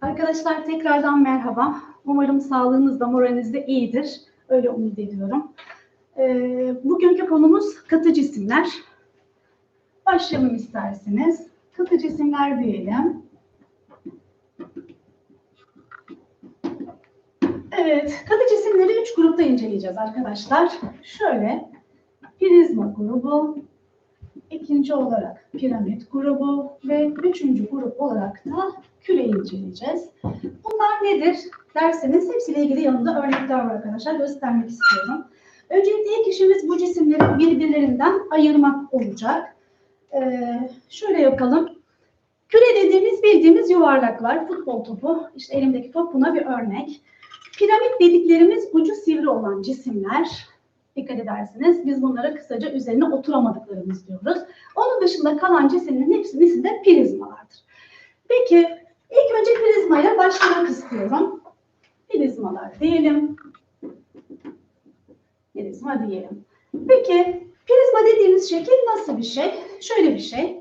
Arkadaşlar tekrardan merhaba. Umarım sağlığınız da moraliniz de iyidir. Öyle umut ediyorum. Ee, bugünkü konumuz katı cisimler. Başlayalım isterseniz. Katı cisimler diyelim. Evet, katı cisimleri üç grupta inceleyeceğiz arkadaşlar. Şöyle, prizma grubu, ikinci olarak piramit grubu ve üçüncü grup olarak da küre inceleyeceğiz. Bunlar nedir derseniz hepsiyle ilgili yanında örnekler var arkadaşlar. Göstermek istiyorum. Öncelikle ilk işimiz bu cisimleri birbirlerinden ayırmak olacak. Ee, şöyle yapalım. Küre dediğimiz bildiğimiz yuvarlaklar, futbol topu, işte elimdeki top buna bir örnek. Piramit dediklerimiz ucu sivri olan cisimler. Dikkat ederseniz biz bunlara kısaca üzerine oturamadıklarımız diyoruz. Onun dışında kalan cisimlerin hepsinin de prizmalardır. Peki ilk önce prizmayla başlamak istiyorum. Prizmalar diyelim. Prizma diyelim. Peki prizma dediğimiz şekil nasıl bir şey? Şöyle bir şey.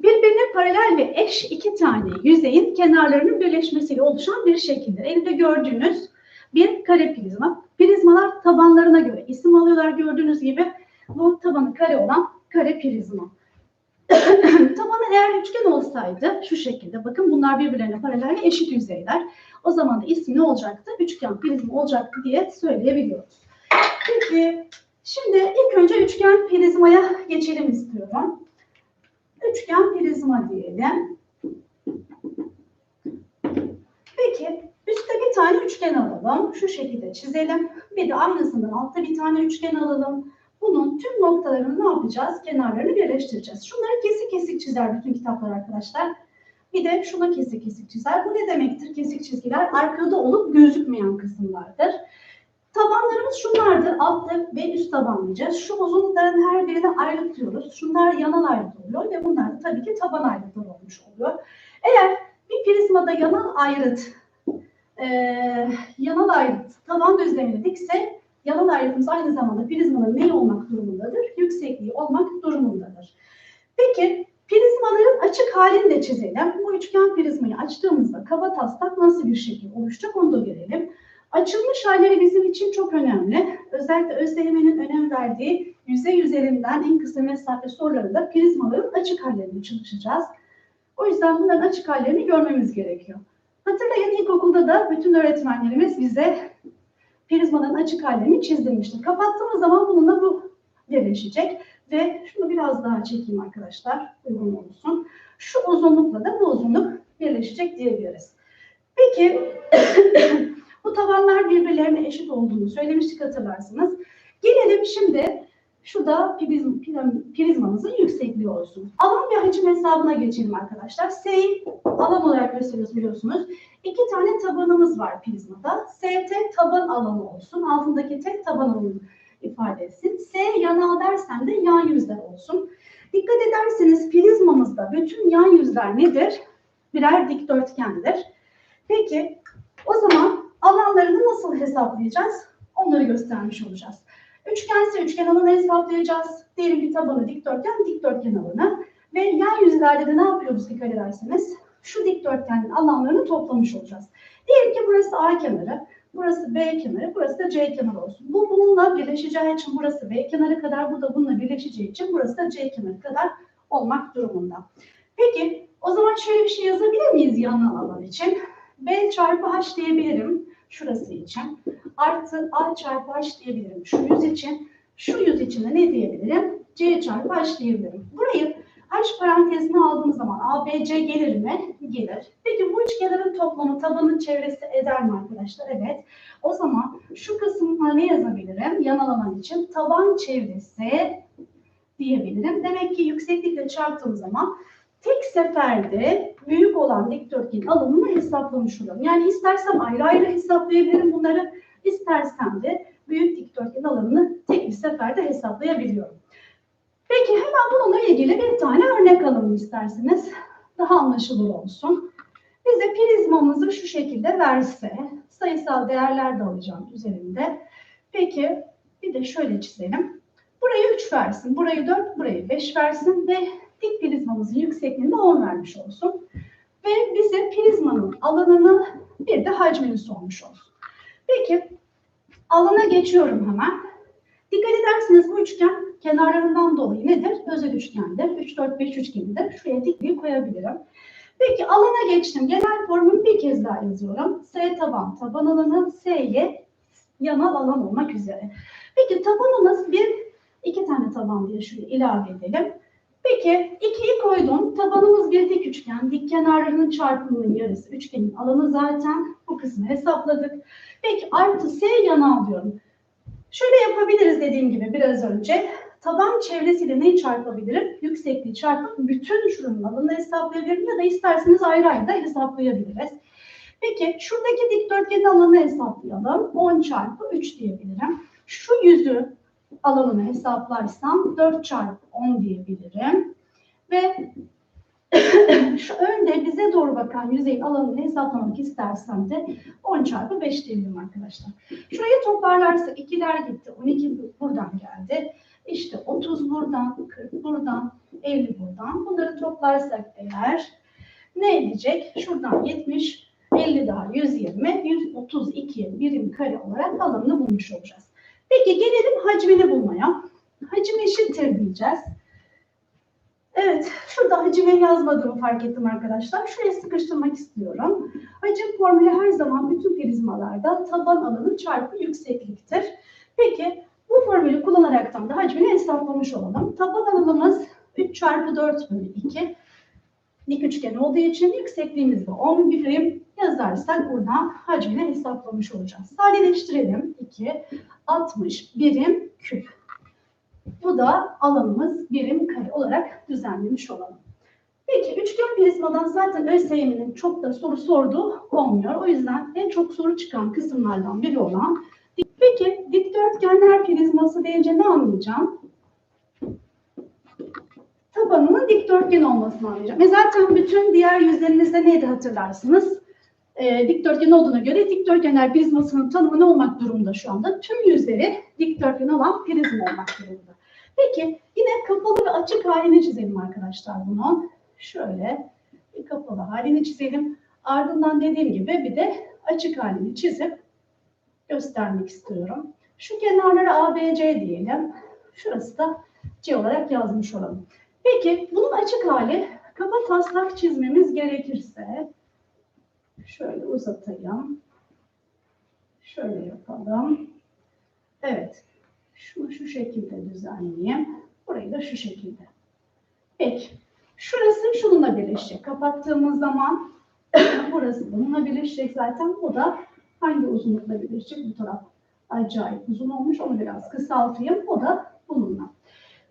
Birbirine paralel ve eş iki tane yüzeyin kenarlarının birleşmesiyle oluşan bir şekildir. Elimde gördüğünüz bir kare prizma. Prizmalar tabanlarına göre isim alıyorlar gördüğünüz gibi. Bu tabanı kare olan kare prizma. Tabanı eğer üçgen olsaydı şu şekilde bakın bunlar birbirlerine paralel ve eşit yüzeyler. O zaman da ismi ne olacaktı? Üçgen prizma olacaktı diye söyleyebiliyoruz. Peki şimdi ilk önce üçgen prizmaya geçelim istiyorum. Üçgen prizma diyelim. Peki bir tane üçgen alalım. Şu şekilde çizelim. Bir de aynısından altta bir tane üçgen alalım. Bunun tüm noktalarını ne yapacağız? Kenarlarını birleştireceğiz. Şunları kesik kesik çizer bütün kitaplar arkadaşlar. Bir de şuna kesik kesik çizer. Bu ne demektir? Kesik çizgiler arkada olup gözükmeyen kısımlardır. Tabanlarımız şunlardır. Alt ve üst tabanlayacağız. Şu uzunlukların her birini ayrıtıyoruz. Şunlar yanal ayrıt oluyor ve bunlar da tabii ki taban ayrıtları olmuş oluyor. Eğer bir prizmada yanal ayrıt e, yanal ayrıt taban düzlemini dikse yanal ayrıtımız aynı zamanda prizmanın neyi olmak durumundadır? Yüksekliği olmak durumundadır. Peki prizmaların açık halini de çizelim. Bu üçgen prizmayı açtığımızda kaba taslak nasıl bir şekil oluşacak onu da görelim. Açılmış halleri bizim için çok önemli. Özellikle ÖSYM'nin önem verdiği yüzey üzerinden en kısa mesafe sorularında prizmaların açık hallerini çalışacağız. O yüzden bunların açık hallerini görmemiz gerekiyor. Hatırlayın ilkokulda da bütün öğretmenlerimiz bize prizmanın açık hallerini çizdirmiştir. Kapattığımız zaman bununla bu birleşecek ve şunu biraz daha çekeyim arkadaşlar uygun olsun. Şu uzunlukla da bu uzunluk birleşecek diyebiliriz. Peki bu tavanlar birbirlerine eşit olduğunu söylemiştik hatırlarsınız. Gelelim şimdi şurada prizm, prizmamızın yüksekliği olsun. Alan ve hacim hesabına geçelim arkadaşlar. S alan olarak gösteriyoruz biliyorsunuz. İki tane tabanımız var prizmada. ST taban alanı olsun. Altındaki tek taban alanı ifade etsin. S yanal dersen de yan yüzler olsun. Dikkat ederseniz prizmamızda bütün yan yüzler nedir? Birer dikdörtgendir. Peki o zaman alanlarını nasıl hesaplayacağız? Onları göstermiş olacağız. Üçgense üçgen alanı hesaplayacağız. Diyelim ki tabanı dikdörtgen, dikdörtgen alanı. Ve yan yüzlerde de ne yapıyoruz dikkat ederseniz? Şu dikdörtgenin alanlarını toplamış olacağız. Diyelim ki burası A kenarı, burası B kenarı, burası da C kenarı olsun. Bu bununla birleşeceği için burası B kenarı kadar, bu da bununla birleşeceği için burası da C kenarı kadar olmak durumunda. Peki o zaman şöyle bir şey yazabilir miyiz yanal alan için? B çarpı H diyebilirim şurası için. Artı A çarpı H diyebilirim şu yüz için. Şu yüz için de ne diyebilirim? C çarpı H diyebilirim. Burayı H parantezine aldığım zaman A, B, C gelir mi? Gelir. Peki bu üçgenlerin toplamı tabanın çevresi eder mi arkadaşlar? Evet. O zaman şu kısmına ne yazabilirim? Yanal alan için taban çevresi diyebilirim. Demek ki yükseklikle çarptığım zaman tek seferde büyük olan dikdörtgenin alanını hesaplamış olurum. Yani istersem ayrı ayrı hesaplayabilirim bunları. istersem de büyük dikdörtgenin alanını tek bir seferde hesaplayabiliyorum. Peki hemen bununla ilgili bir tane örnek alalım isterseniz. Daha anlaşılır olsun. Bize prizmamızı şu şekilde verse, sayısal değerler de alacağım üzerinde. Peki bir de şöyle çizelim. Burayı 3 versin, burayı 4, burayı 5 versin ve dik prizmamızın yüksekliğinde 10 vermiş olsun. Ve bize prizmanın alanını bir de hacmini sormuş olsun. Peki alana geçiyorum hemen. Dikkat ederseniz bu üçgen kenarlarından dolayı nedir? Özel üçgendir. 3, 4, 5 üçgenidir. Şuraya dikliği koyabilirim. Peki alana geçtim. Genel formülü bir kez daha yazıyorum. S taban, taban alanı, S'ye yanal alan olmak üzere. Peki tabanımız bir, iki tane taban diye şuraya ilave edelim. Peki ikiyi koydum. Tabanımız bir dik üçgen. Dik kenarlarının çarpımının yarısı. Üçgenin alanı zaten. Bu kısmı hesapladık. Peki artı S yanal diyorum. Şöyle yapabiliriz dediğim gibi biraz önce. Taban çevresiyle neyi çarpabilirim? Yüksekliği çarpıp bütün şuranın alanını hesaplayabilirim ya da isterseniz ayrı ayrı da hesaplayabiliriz. Peki şuradaki dikdörtgenin alanını hesaplayalım. 10 çarpı 3 diyebilirim. Şu yüzü alanını hesaplarsam 4 çarpı 10 diyebilirim. Ve şu önde bize doğru bakan yüzeyin alanını hesaplamak istersem de 10 çarpı 5 diyebilirim arkadaşlar. Şurayı toparlarsak 2'ler gitti. 12 buradan geldi. İşte 30 buradan, 40 buradan, 50 buradan. Bunları toplarsak eğer ne edecek? Şuradan 70, 50 daha 120, 132 birim kare olarak alanını bulmuş olacağız. Peki gelelim hacmini bulmaya. Hacim eşittir diyeceğiz. Evet, şurada hacimi yazmadığımı fark ettim arkadaşlar. Şuraya sıkıştırmak istiyorum. Hacim formülü her zaman bütün prizmalarda taban alanı çarpı yüksekliktir. Peki bu formülü kullanaraktan da hacmini hesaplamış olalım. Taban alanımız 3 çarpı 4 bölü 2. Dik üçgen olduğu için yüksekliğimiz de 10 birim yazarsak buradan hacmini hesaplamış olacağız. Sadeleştirelim. 2, 60 birim küp. Bu da alanımız birim kare olarak düzenlemiş olalım. Peki üçgen prizmadan zaten ÖSYM'nin çok da soru sorduğu olmuyor. O yüzden en çok soru çıkan kısımlardan biri olan Peki dikdörtgenler prizması deyince ne anlayacağım? Tabanının dikdörtgen olmasını anlayacağım. E zaten bütün diğer yüzlerinizde neydi hatırlarsınız? E, dikdörtgen olduğuna göre dikdörtgenler prizmasının tanımı ne olmak durumunda şu anda? Tüm yüzleri dikdörtgen olan prizma olmak durumunda. Peki yine kapalı ve açık halini çizelim arkadaşlar bunun. Şöyle bir kapalı halini çizelim. Ardından dediğim gibi bir de açık halini çizip göstermek istiyorum. Şu kenarlara ABC diyelim. Şurası da C olarak yazmış olalım. Peki bunun açık hali kaba taslak çizmemiz gerekirse şöyle uzatayım. Şöyle yapalım. Evet. Şunu şu şekilde düzenleyeyim. Burayı da şu şekilde. Peki. Şurası şununla birleşecek. Kapattığımız zaman burası bununla birleşecek zaten. Bu da hangi uzunlukla birleşecek? Bu taraf acayip uzun olmuş. Onu biraz kısaltayım. O da bununla.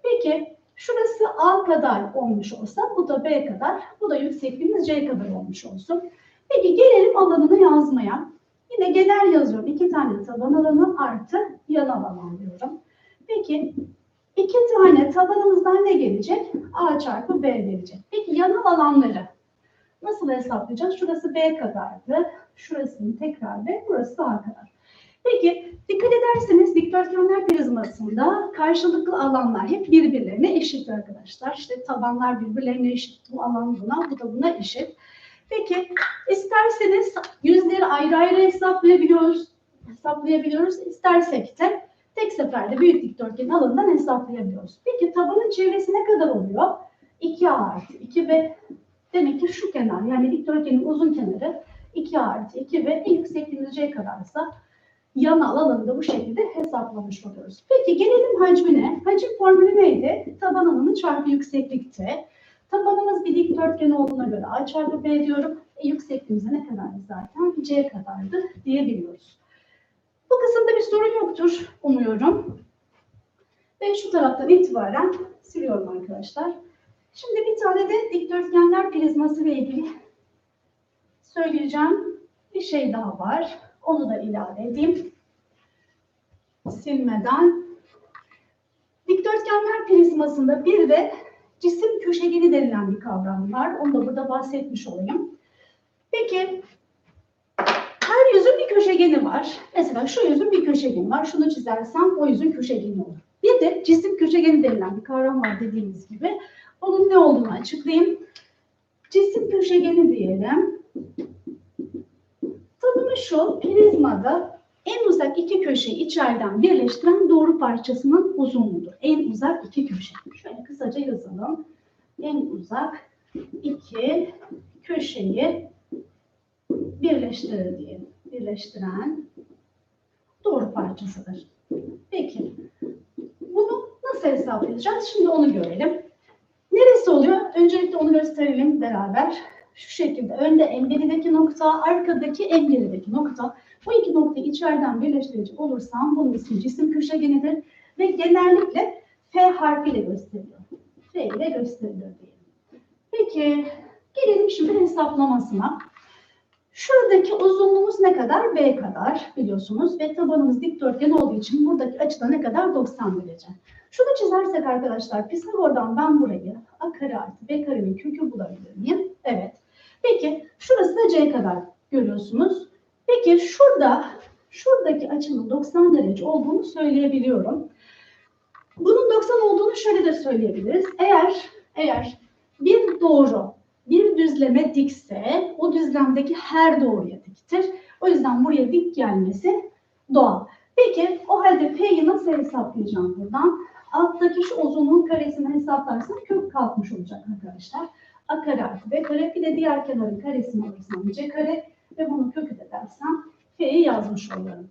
Peki şurası A kadar olmuş olsa bu da B kadar. Bu da yüksekliğimiz C kadar olmuş olsun. Peki gelelim alanını yazmaya. Yine genel yazıyorum. İki tane taban alanı artı yanal alan diyorum. Peki iki tane tabanımızdan ne gelecek? A çarpı B gelecek. Peki yanal alanları nasıl hesaplayacağız? Şurası B kadardı. Şurasının tekrar B, burası A kadar. Peki dikkat ederseniz dikdörtgenler prizmasında karşılıklı alanlar hep birbirlerine eşit arkadaşlar. İşte tabanlar birbirlerine eşit. Bu alan buna, bu da buna eşit. Peki isterseniz yüzleri ayrı ayrı hesaplayabiliyoruz. Hesaplayabiliyoruz. İstersek de tek seferde büyük dikdörtgenin alanından hesaplayabiliyoruz. Peki tabanın çevresi ne kadar oluyor? 2A artı 2B. Demek ki şu kenar yani dikdörtgenin uzun kenarı 2 artı 2 ve en yüksekliğimiz C kadarsa yanal alanı da bu şekilde hesaplamış oluyoruz. Peki gelelim hacmine. Hacim formülü neydi? Taban alanı çarpı yükseklikti. Tabanımız bir dikdörtgen olduğuna göre A çarpı B diyorum. E, yüksekliğimiz ne kadardı zaten? C kadardı diyebiliyoruz. Bu kısımda bir sorun yoktur umuyorum. Ve şu taraftan itibaren siliyorum arkadaşlar. Şimdi bir tane de dikdörtgenler prizması ile ilgili söyleyeceğim bir şey daha var. Onu da ilave edeyim. Silmeden. Dikdörtgenler prizmasında bir de cisim köşegeni denilen bir kavram var. Onu da burada bahsetmiş olayım. Peki her yüzün bir köşegeni var. Mesela şu yüzün bir köşegeni var. Şunu çizersem o yüzün köşegeni olur. Bir de cisim köşegeni denilen bir kavram var dediğimiz gibi. Onun ne olduğunu açıklayayım. Cisim köşegeni diyelim. Tanımı şu, prizmada en uzak iki köşeyi içeriden birleştiren doğru parçasının uzunluğudur. En uzak iki köşe. Şöyle kısaca yazalım. En uzak iki köşeyi birleştirir diyelim. Birleştiren doğru parçasıdır. Peki, bunu nasıl hesaplayacağız? Şimdi onu görelim. Neresi oluyor? Öncelikle onu gösterelim beraber. Şu şekilde önde en gerideki nokta, arkadaki en gerideki nokta. Bu iki noktayı içeriden birleştirecek olursam bunun ismi cisim köşegenidir ve genellikle F harfiyle gösteriliyor. F ile gösteriliyor diyelim. Peki gelelim şimdi hesaplamasına. Şuradaki uzunluğumuz ne kadar? B kadar biliyorsunuz ve tabanımız dikdörtgen olduğu için buradaki açıda ne kadar? 90 derece. Şunu çizersek arkadaşlar Pisagor'dan ben burayı a kare artı b karenin kökü bulabilir miyim? Evet. Peki şurası da c kadar görüyorsunuz. Peki şurada şuradaki açının 90 derece olduğunu söyleyebiliyorum. Bunun 90 olduğunu şöyle de söyleyebiliriz. Eğer eğer bir doğru bir düzleme dikse o düzlemdeki her doğruya diktir. O yüzden buraya dik gelmesi doğal. Peki o halde F'yi nasıl hesaplayacağım buradan? Alttaki şu uzunluğun karesini hesaplarsam kök kalkmış olacak arkadaşlar. A kare artı B kare bir de diğer kenarın karesini alırsam C kare ve bunu kökü de dersem F'yi yazmış oluyorum.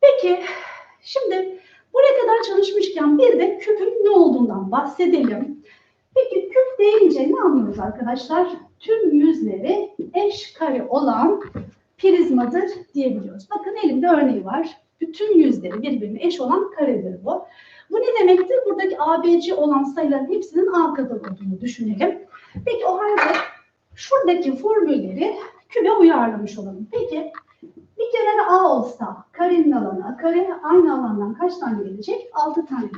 Peki şimdi buraya kadar çalışmışken bir de küpün ne olduğundan bahsedelim. Peki küp deyince ne anlıyoruz arkadaşlar? Tüm yüzleri eş kare olan prizmadır diyebiliyoruz. Bakın elimde örneği var. Bütün yüzleri birbirine eş olan karedir bu. Bu ne demektir? Buradaki ABC olan sayıların hepsinin A kadar olduğunu düşünelim. Peki o halde şuradaki formülleri kübe uyarlamış olalım. Peki bir kenarı A olsa karenin alanı, kare aynı alandan kaç tane gelecek? 6 tane.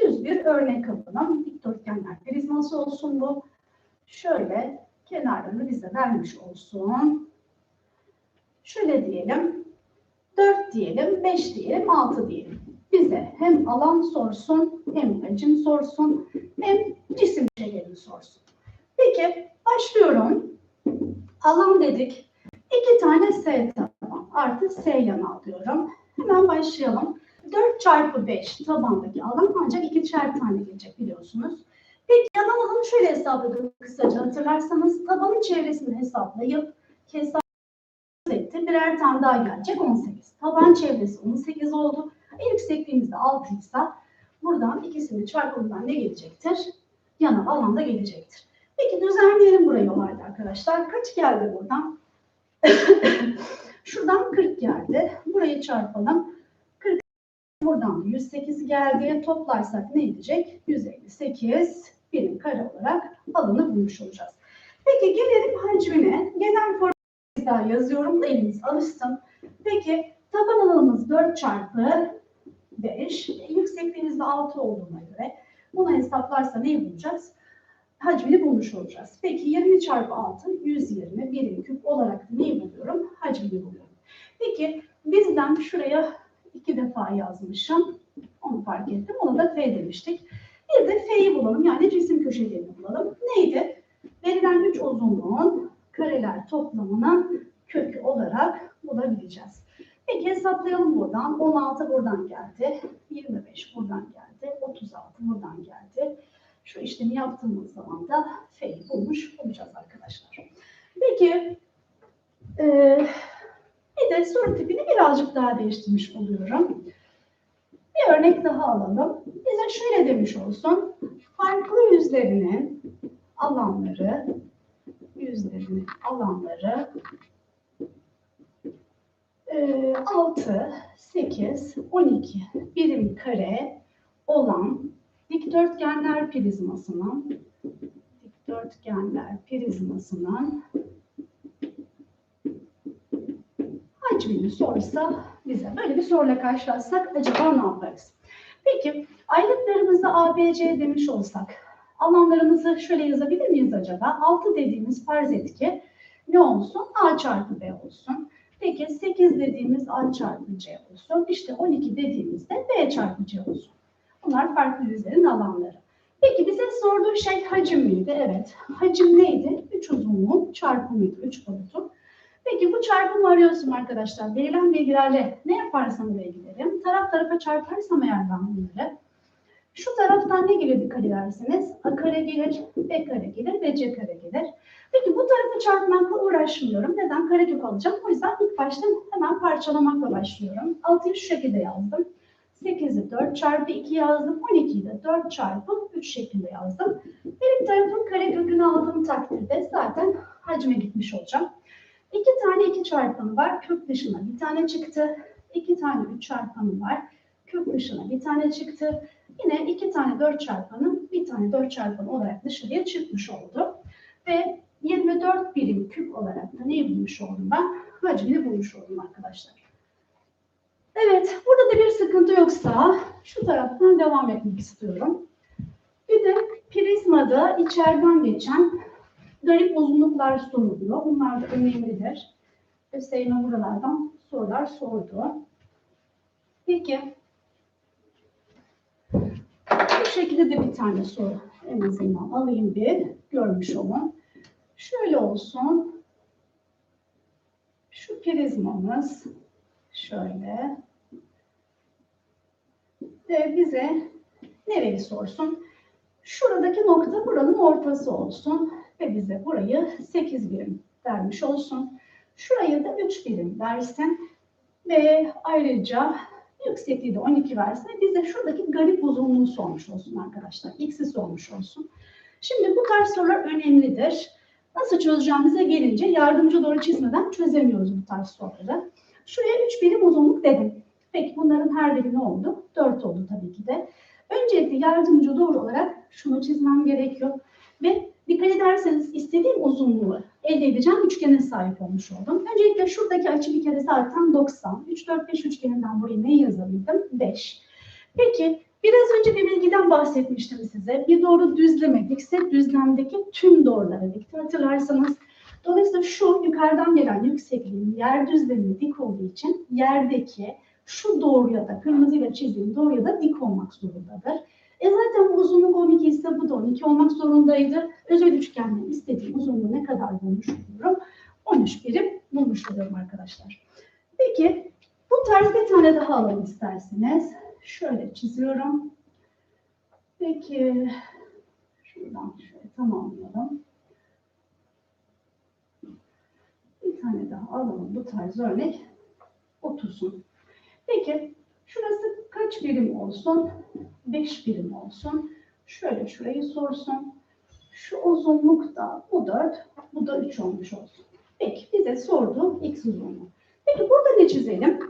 Düz bir örnek alalım. Dikdörtgenler prizması olsun bu. Şöyle kenarlarını bize vermiş olsun. Şöyle diyelim. 4 diyelim, 5 diyelim, 6 diyelim. Bize hem alan sorsun, hem hacim sorsun, hem cisim şeylerini sorsun. Peki başlıyorum. Alan dedik. İki tane S taban artı S yan alıyorum. Hemen başlayalım. 4 çarpı 5 tabandaki alan ancak ikişer tane gelecek biliyorsunuz. Peki yan alanı şöyle hesapladım kısaca hatırlarsanız tabanın çevresini hesaplayıp hesap etti. Birer tane daha gelecek 18. Taban çevresi 18 oldu. En yüksekliğimiz de 6 ise buradan ikisini çarpımından ne gelecektir? Yana alanda gelecektir. Peki düzenleyelim burayı o halde arkadaşlar. Kaç geldi buradan? Şuradan 40 geldi. Burayı çarpalım. 40 buradan 108 geldi. Toplarsak ne edecek? 158 birim kare olarak alanı bulmuş olacağız. Peki gelelim hacmine. Genel formülü yazıyorum da eliniz alışsın. Peki taban alanımız 4 çarpı 5. Yüksekliğimiz de 6 olduğuna göre bunu hesaplarsa neyi bulacağız? Hacmini bulmuş olacağız. Peki 20 çarpı 6 120 birim küp olarak neyi buluyorum? Hacmini buluyorum. Peki bizden şuraya iki defa yazmışım. Onu fark ettim. Ona da F demiştik. Bir de F'yi bulalım. Yani cisim köşelerini bulalım. Neydi? Verilen üç uzunluğun kareler toplamının kökü olarak bulabileceğiz. Peki hesaplayalım buradan. 16 buradan geldi. 25 buradan geldi. 36 buradan geldi. Şu işlemi yaptığımız zaman da F'yi bulmuş olacağız arkadaşlar. Peki e, bir de soru tipini birazcık daha değiştirmiş oluyorum. Bir örnek daha alalım. Bize şöyle demiş olsun. Farklı yüzlerinin alanları yüzlerinin alanları e, 6, 8, 12 birim kare olan dikdörtgenler prizmasının dikdörtgenler prizmasının hacmini sorsa bize böyle bir soruyla karşılaşsak acaba ne yaparız? Peki ayrıtlarımızda ABC demiş olsak alanlarımızı şöyle yazabilir miyiz acaba? 6 dediğimiz farz etki ne olsun? A çarpı B olsun. Peki 8 dediğimiz A çarpı C olsun. İşte 12 dediğimizde B çarpı C olsun. Bunlar farklı yüzlerin alanları. Peki bize sorduğu şey hacim miydi? Evet. Hacim neydi? 3 uzunluğun çarpımıydı. 3 boyutu. Peki bu çarpımı arıyorsun arkadaşlar. Verilen bilgilerle ne yaparsam bilgilerim. Taraf tarafa çarparsam eğer ben bunları. Şu taraftan ne gelir dikkat ederseniz? A kare gelir, B kare gelir ve C kare gelir. Peki bu tarafı çarpmakla uğraşmıyorum. Neden? Karekök alacağım. O yüzden ilk başta hemen parçalamakla başlıyorum. 6'yı şu şekilde yazdım. 8'i 4 çarpı 2 yazdım. 12'yi de 4 çarpı 3 şeklinde yazdım. Her iki tarafın karekökünü aldığım takdirde zaten hacme gitmiş olacağım. İki tane 2 çarpanı var. Kök dışına bir tane çıktı. İki tane 3 çarpanı var. Kök dışına bir tane çıktı. Yine iki tane 4 çarpanı bir tane 4 çarpanı olarak dışarıya çıkmış oldu. Ve 24 birim küp olarak da neyi bulmuş oldum ben? Hacmini bulmuş oldum arkadaşlar. Evet, burada da bir sıkıntı yoksa şu taraftan devam etmek istiyorum. Bir de prizmada içeriden geçen garip uzunluklar soruluyor. Bunlar da önemlidir. Hüseyin'e buralardan sorular sordu. Peki, bu şekilde de bir tane soru en azından alayım bir görmüş olun. Şöyle olsun. Şu prizmamız şöyle ve bize nereyi sorsun? Şuradaki nokta buranın ortası olsun ve bize burayı 8 birim vermiş olsun. Şurayı da 3 birim versin ve ayrıca yüksekliği de 12 versin ve bize şuradaki garip uzunluğu sormuş olsun arkadaşlar. X'i sormuş olsun. Şimdi bu tarz sorular önemlidir. Nasıl çözeceğimize gelince yardımcı doğru çizmeden çözemiyoruz bu tarz soruları. Şuraya 3 birim uzunluk dedim. Peki bunların her biri ne oldu? 4 oldu tabii ki de. Öncelikle yardımcı doğru olarak şunu çizmem gerekiyor. Ve dikkat ederseniz istediğim uzunluğu elde edeceğim üçgene sahip olmuş oldum. Öncelikle şuradaki açı bir kere zaten 90. 3, 4, 5 üçgeninden buraya ne yazabildim? 5. Peki biraz önce bir bilgiden bahsetmiştim size. Bir doğru düzlemedikse düzlemdeki tüm doğruları dikti. Hatırlarsanız Dolayısıyla şu yukarıdan gelen yüksekliğin yer düzlemine dik olduğu için yerdeki şu doğruya da kırmızıyla çizdiğim doğruya da dik olmak zorundadır. E zaten bu uzunluk 12 ise bu da 12 olmak zorundaydı. Özel üçgenden istediğim uzunluğu ne kadar bulmuş oluyorum? 13 birim bulmuş oluyorum arkadaşlar. Peki bu tarz bir tane daha alalım isterseniz. Şöyle çiziyorum. Peki şuradan şöyle tamamlayalım. Bir tane daha alalım bu tarz örnek otursun. Peki şurası kaç birim olsun? 5 birim olsun. Şöyle şurayı sorsun. Şu uzunluk da bu 4, bu da 3 olmuş olsun. Peki bize sordu x uzunluğu. Peki burada ne çizelim?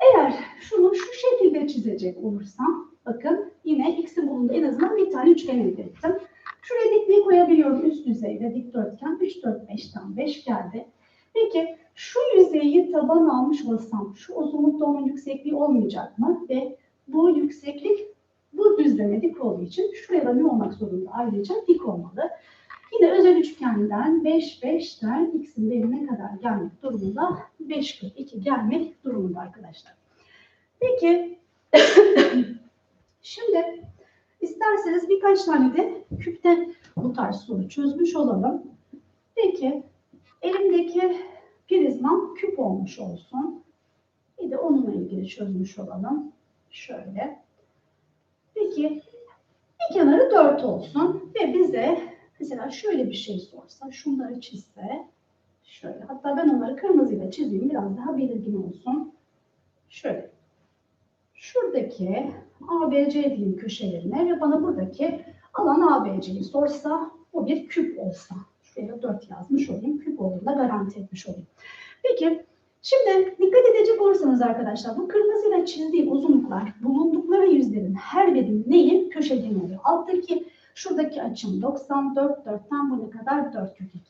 Eğer şunu şu şekilde çizecek olursam bakın yine x'in bulunduğu en azından bir tane üçgen elde ettim. Şuraya dikliği koyabiliyorum üst düzeyde dikdörtgen 3, 4, 5'ten 5 geldi. Peki şu yüzeyi taban almış olsam şu uzunlukta onun yüksekliği olmayacak mı? Ve bu yükseklik bu düzleme dik olduğu için şuraya da ne olmak zorunda? Ayrıca dik olmalı. Yine özel üçgenden 5, 5'ten x'in değerine kadar gelmek durumunda 5, 42 gelmek durumunda arkadaşlar. Peki şimdi isterseniz birkaç tane de küpte bu tarz soru çözmüş olalım. Peki elimdeki prizmam küp olmuş olsun. Bir de onunla ilgili çözmüş olalım. Şöyle. Peki bir kenarı 4 olsun ve bize mesela şöyle bir şey sorsa, şunları çizse, şöyle hatta ben onları kırmızıyla çizeyim biraz daha belirgin olsun. Şöyle. Şuradaki ABC diyeyim köşelerine ve bana buradaki alan ABC'yi sorsa bu bir küp olsa. Şuraya 4 yazmış olayım. Küp olduğunda garanti etmiş olayım. Peki Şimdi dikkat edecek olursanız arkadaşlar bu kırmızıyla çizdiğim uzunluklar bulundukları yüzlerin her birinin neyi? Köşegeni oluyor. Alttaki şuradaki açım 94, 4'ten bu ne kadar? 4 kök 2.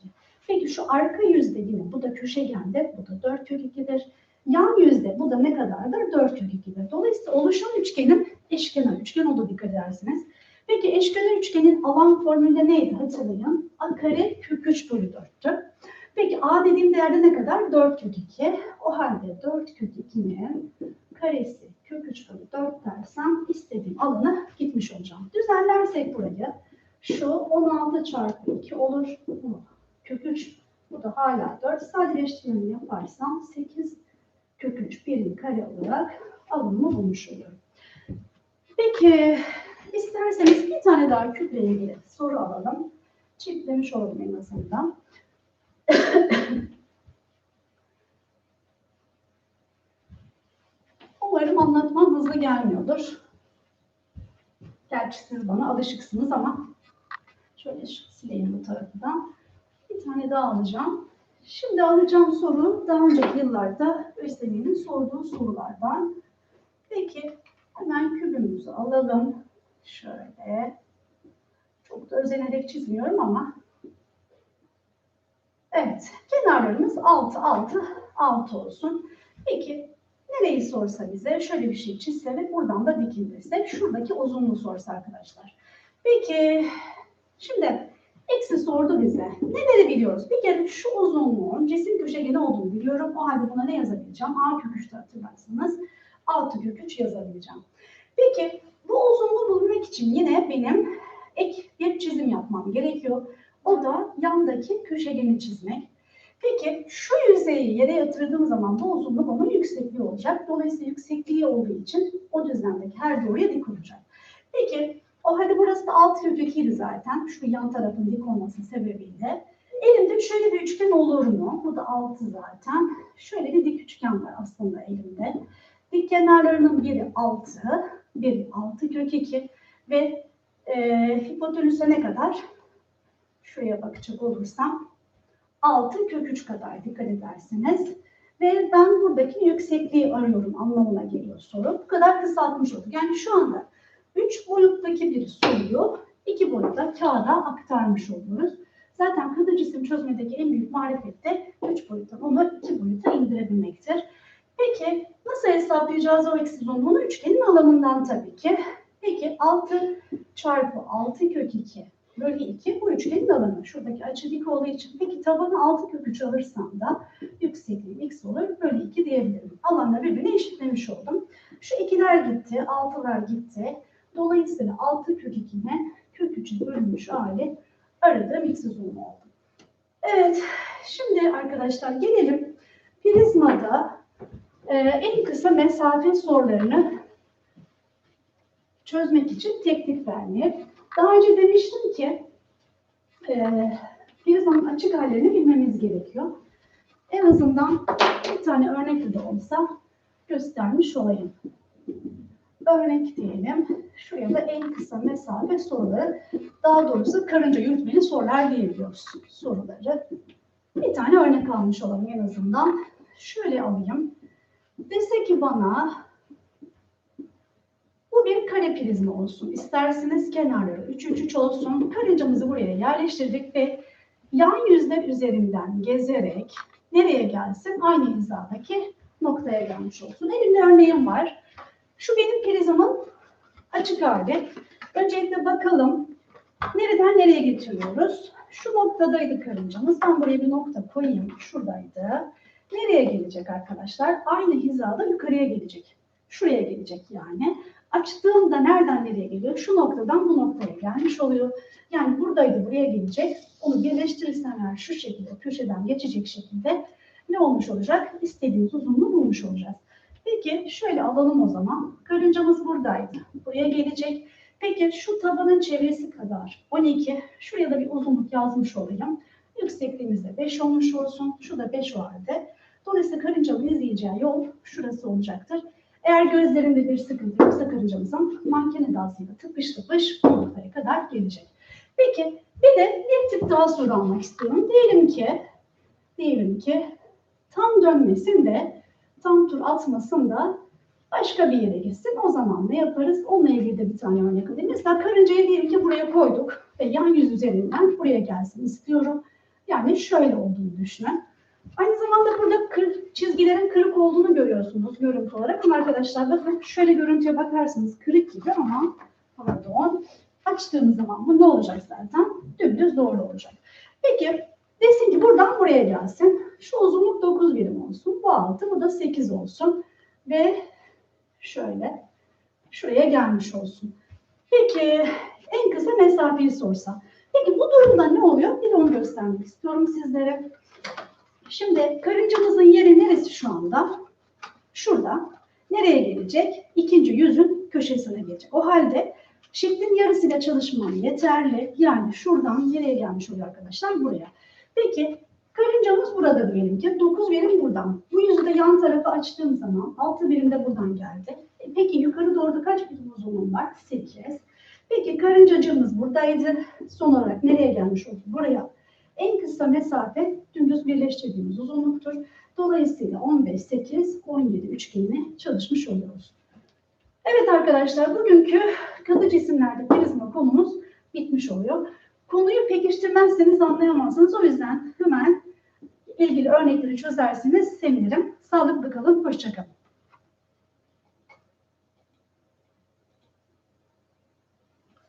Peki şu arka yüzde yine bu da köşegende, bu da 4 kök 2'dir. Yan yüzde bu da ne kadardır? 4 kök 2'dir. Dolayısıyla oluşan üçgenin eşkenar üçgen olduğu dikkat edersiniz. Peki eşkenar üçgenin alan formülde neydi hatırlayın? A kare kök 3 bölü 4'tü. Peki A dediğim değerde ne kadar? 4 kök 2. O halde 4 kök 2'nin karesi kök 3 bölü 4 dersem istediğim alana gitmiş olacağım. Düzenlersek burayı şu 16 çarpı 2 olur. Bu kök 3 bu da hala 4. Sadeleştirmemi yaparsam 8 kök 3 birim kare olarak alanımı bulmuş oluyorum. Peki isterseniz bir tane daha küple ilgili soru alalım. Çiftlemiş oldum en azından. Umarım anlatmam hızlı gelmiyordur. Gerçi siz bana alışıksınız ama şöyle sileyim bu tarafından. Bir tane daha alacağım. Şimdi alacağım soru daha önceki yıllarda Özdemir'in sorduğu sorulardan. Peki hemen kübümüzü alalım. Şöyle. Çok da özenerek çizmiyorum ama. Evet. Kenarlarımız 6, 6, 6 olsun. Peki nereyi sorsa bize şöyle bir şey çizse ve buradan da dikildirse şuradaki uzunluğu sorsa arkadaşlar. Peki şimdi eksi sordu bize. Neleri biliyoruz? Bir kere şu uzunluğun cisim köşegeni olduğunu biliyorum. O halde buna ne yazabileceğim? A kök 3'te hatırlarsınız. 6 kök 3 yazabileceğim. Peki bu uzunluğu bulmak için yine benim ek bir çizim yapmam gerekiyor. O da yandaki köşegeni çizmek. Peki şu yüzeyi yere yatırdığım zaman bu uzunluk onun yüksekliği olacak. Dolayısıyla yüksekliği olduğu için o düzlemdeki her doğruya dik olacak. Peki o halde burası da 6 kök 2'ydi zaten. Şu yan tarafın dik olması sebebiyle. Elimde şöyle bir üçgen olur mu? Bu da 6 zaten. Şöyle bir dik üçgen var aslında elimde. Dik kenarlarının biri 6, biri 6 kök 2 ve e, hipotenüse ne kadar? Şuraya bakacak olursam 6 kök 3 kadar dikkat ederseniz. Ve ben buradaki yüksekliği arıyorum anlamına geliyor soru. Bu kadar kısaltmış olduk. Yani şu anda 3 boyuttaki bir soruyu 2 boyutta kağıda aktarmış oluyoruz. Zaten katı cisim çözmedeki en büyük marifet de 3 boyuttan onu 2 boyuta indirebilmektir. Peki nasıl hesaplayacağız o eksi uzunluğunu? Üçgenin alanından tabii ki. Peki 6 çarpı 6 kök 2 bölü 2 bu üçgenin alanı. Şuradaki açı dik olduğu için. Peki tabanı 6 kök 3 alırsam da yüksekliği x olur. Bölü 2 diyebilirim. Alanla birbirine eşitlemiş oldum. Şu ikiler gitti, 6'lar gitti. Dolayısıyla 6 kök 2'ne kök 3'e bölünmüş hali aradığım x uzunluğu oldu. Evet, şimdi arkadaşlar gelelim prizmada e, en kısa mesafe sorularını çözmek için teknik vermeye. Daha önce demiştim ki e, prizmanın açık hallerini bilmemiz gerekiyor. En azından bir tane örnekle de olsa göstermiş olayım. Örnek diyelim. Şuraya da en kısa mesafe soruları, daha doğrusu karınca yürütmeli sorular diyebiliyoruz soruları. Bir tane örnek almış olalım en azından. Şöyle alayım. Dese ki bana bu bir kare prizma olsun. İsterseniz kenarları 3 3 3 olsun. Karıncamızı buraya yerleştirdik ve yan yüzler üzerinden gezerek nereye gelsin? Aynı hizadaki noktaya gelmiş olsun. Elimde örneğim var. Şu benim prizmamın açık hali. Öncelikle bakalım nereden nereye getiriyoruz? Şu noktadaydı karıncamız. Ben buraya bir nokta koyayım. Şuradaydı. Nereye gelecek arkadaşlar? Aynı hizada yukarıya gelecek. Şuraya gelecek yani. Açtığımda nereden nereye geliyor? Şu noktadan bu noktaya gelmiş oluyor. Yani buradaydı buraya gelecek. Onu birleştirirsem eğer şu şekilde köşeden geçecek şekilde ne olmuş olacak? İstediğimiz uzunluğu bulmuş olacağız. Peki şöyle alalım o zaman. Karıncamız buradaydı. Buraya gelecek. Peki şu tabanın çevresi kadar 12. Şuraya da bir uzunluk yazmış olayım. Yüksekliğimiz de 5 olmuş olsun. Şurada 5 vardı. Dolayısıyla karıncanın izleyeceği yol şurası olacaktır. Eğer gözlerinde bir sıkıntı yoksa karıncamızın manken edasıyla tıpış tıpış bu noktaya kadar gelecek. Peki bir de bir tip daha soru almak istiyorum. Diyelim ki diyelim ki tam dönmesin de tam tur atmasın da başka bir yere gitsin. O zaman ne yaparız? Onunla ilgili de bir tane örnek alayım. Mesela karıncayı diyelim ki buraya koyduk ve yan yüz üzerinden buraya gelsin istiyorum. Yani şöyle olduğunu düşünün. Aynı zamanda burada kır, çizgilerin kırık olduğunu görüyorsunuz görüntü olarak. Ama arkadaşlar bakın şöyle görüntüye bakarsanız kırık gibi ama pardon açtığımız zaman bu ne olacak zaten? Dümdüz doğru olacak. Peki desin ki buradan buraya gelsin. Şu uzunluk 9 birim olsun. Bu 6 bu da 8 olsun. Ve şöyle şuraya gelmiş olsun. Peki en kısa mesafeyi sorsa. Peki bu durumda ne oluyor? Bir de onu göstermek istiyorum sizlere. Şimdi karıncamızın yeri neresi şu anda? Şurada. Nereye gelecek? İkinci yüzün köşesine gelecek. O halde şeklin yarısıyla çalışmam yeterli. Yani şuradan nereye gelmiş oluyor arkadaşlar? Buraya. Peki karıncamız burada diyelim ki. 9 birim buradan. Bu yüzü de yan tarafı açtığım zaman 6 birim de buradan geldi. E Peki yukarı doğru da kaç birim uzunluğum var? 8. Peki karıncacığımız buradaydı. Son olarak nereye gelmiş oldu? Buraya. En kısa mesafe dümdüz birleştirdiğimiz uzunluktur. Dolayısıyla 15, 8, 17 üçgenini çalışmış oluyoruz. Evet arkadaşlar bugünkü katı cisimlerde prizma konumuz bitmiş oluyor. Konuyu pekiştirmezseniz anlayamazsınız. O yüzden hemen ilgili örnekleri çözerseniz sevinirim. Sağlıklı kalın, hoşçakalın.